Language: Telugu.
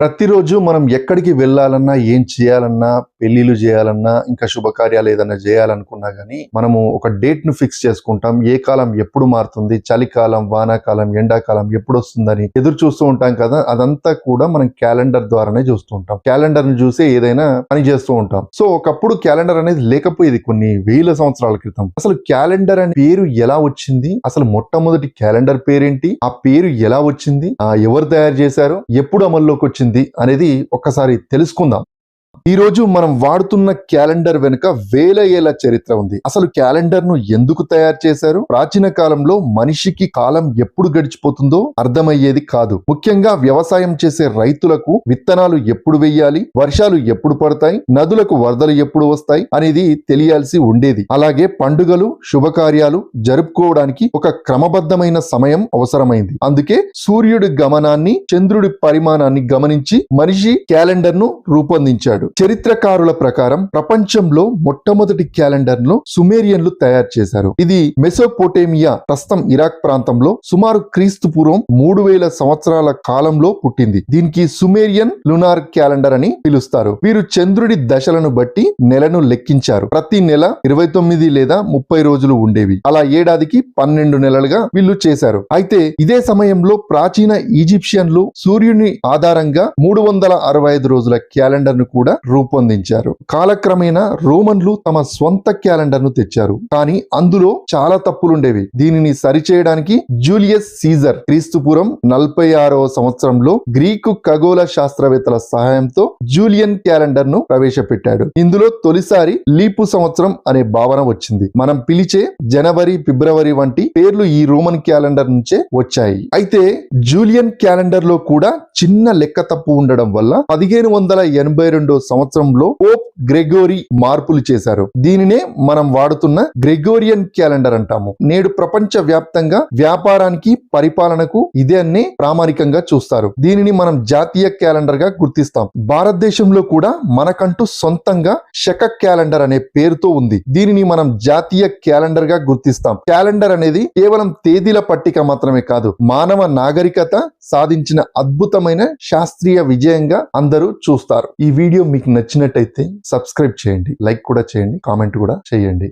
ప్రతిరోజు మనం ఎక్కడికి వెళ్ళాలన్నా ఏం చేయాలన్నా పెళ్ళిళ్ళు చేయాలన్నా ఇంకా శుభకార్యాలు ఏదైనా చేయాలనుకున్నా కానీ మనము ఒక డేట్ను ఫిక్స్ చేసుకుంటాం. ఏ కాలం ఎప్పుడు మారుతుంది? చలికాలం వానాకాలం ఎండాకాలం ఎప్పుడు వస్తుందని ఎదురు చూస్తూ ఉంటాం కదా! అదంతా కూడా మనం క్యాలెండర్ ద్వారానే చూస్తూ ఉంటాం. క్యాలెండర్ను చూసి ఏదైనా పని చేస్తూ ఉంటాం. సో ఒకప్పుడు క్యాలెండర్ అనేది లేకపోయేది కొన్ని వేల సంవత్సరాల క్రితం. అసలు క్యాలెండర్ అనే పేరు ఎలా వచ్చింది? అసలు మొట్టమొదటి క్యాలెండర్ పేరేంటి? ఆ పేరు ఎలా వచ్చింది? ఆ ఎవరు తయారు చేశారు? ఎప్పుడు అమల్లోకి వచ్చింది? అనేది ఒక్కసారి తెలుసుకుందాం. ఈ రోజు మనం వాడుతున్న క్యాలెండర్ వెనుక వేల ఏళ్ళ చరిత్ర ఉంది. అసలు క్యాలెండర్ను ఎందుకు తయారు చేశారు? ప్రాచీన కాలంలో మనిషికి కాలం ఎప్పుడు గడిచిపోతుందో అర్థమయ్యేది కాదు. ముఖ్యంగా వ్యవసాయం చేసే రైతులకు విత్తనాలు ఎప్పుడు వెయ్యాలి వర్షాలు ఎప్పుడు పడతాయి? నదులకు వరదలు ఎప్పుడు వస్తాయి? అనేది తెలియాల్సి ఉండేది. అలాగే పండుగలు శుభకార్యాలు జరుపుకోవడానికి ఒక క్రమబద్ధమైన సమయం అవసరమైంది. అందుకే సూర్యుడి గమనాన్ని చంద్రుడి పరిమాణాన్ని గమనించి మనిషి క్యాలెండర్ను రూపొందించాడు. చరిత్రకారుల ప్రకారం ప్రపంచంలో మొట్టమొదటి క్యాలెండర్ను సుమేరియన్లు తయారు చేశారు. ఇది మెసోపోటేమియా ప్రస్తుతం ఇరాక్ ప్రాంతంలో సుమారు క్రీస్తు పూర్వం మూడు వేల సంవత్సరాల కాలంలో పుట్టింది. దీనికి సుమేరియన్ లునార్ క్యాలెండర్ అని పిలుస్తారు. వీరు చంద్రుడి దశలను బట్టి నెలను లెక్కించారు. ప్రతి నెల ఇరవై తొమ్మిది లేదా ముప్పై రోజులు ఉండేవి. అలా ఏడాదికి పన్నెండు నెలలుగా వీళ్ళు చేశారు. అయితే ఇదే సమయంలో ప్రాచీన ఈజిప్షియన్లు సూర్యుని ఆధారంగా మూడు వందల అరవై ఐదు రోజుల క్యాలెండర్ను కూడా రూపొందించారు. కాలక్రమేణా రోమన్లు తమ స్వంత క్యాలెండర్ను తెచ్చారు. కానీ అందులో చాలా తప్పులుండేవి. దీనిని సరిచేయడానికి జూలియస్ సీజర్ క్రీస్తుపురం నలభై ఆరవ సంవత్సరంలో గ్రీకు ఖగోళ శాస్త్రవేత్తల సహాయంతో జూలియన్ క్యాలెండర్ను ప్రవేశపెట్టాడు. ఇందులో తొలిసారి లీపు సంవత్సరం అనే భావన వచ్చింది. మనం పిలిచే జనవరి ఫిబ్రవరి వంటి పేర్లు ఈ రోమన్ క్యాలెండర్ నుంచే వచ్చాయి. అయితే జూలియన్ క్యాలెండర్లో కూడా చిన్న లెక్క తప్పు ఉండడం వల్ల పదిహేను వందల ఎనభై రెండో సంవత్సరంలో పోప్ గ్రెగోరీ మార్పులు చేశారు. దీనినే మనం వాడుతున్న గ్రెగోరియన్ క్యాలెండర్ అంటాము. నేడు ప్రపంచ వ్యాప్తంగా వ్యాపారానికి పరిపాలనకు ఇదే ప్రామాణికంగా చూస్తారు. దీనిని మనం జాతీయ క్యాలెండర్గా గుర్తిస్తాం. భారతదేశంలో కూడా మనకంటూ సొంతంగా శక క్యాలెండర్ అనే పేరుతో ఉంది. దీనిని మనం జాతీయ క్యాలెండర్గా గుర్తిస్తాం. క్యాలెండర్ అనేది కేవలం తేదీల పట్టిక మాత్రమే కాదు మానవ నాగరికత సాధించిన అద్భుతమైన శాస్త్రీయ విజయంగా అందరూ చూస్తారు. ఈ వీడియో మీకు నచ్చినట్టయితే సబ్స్క్రైబ్ చేయండి లైక్ కూడా చేయండి కామెంట్ కూడా చేయండి.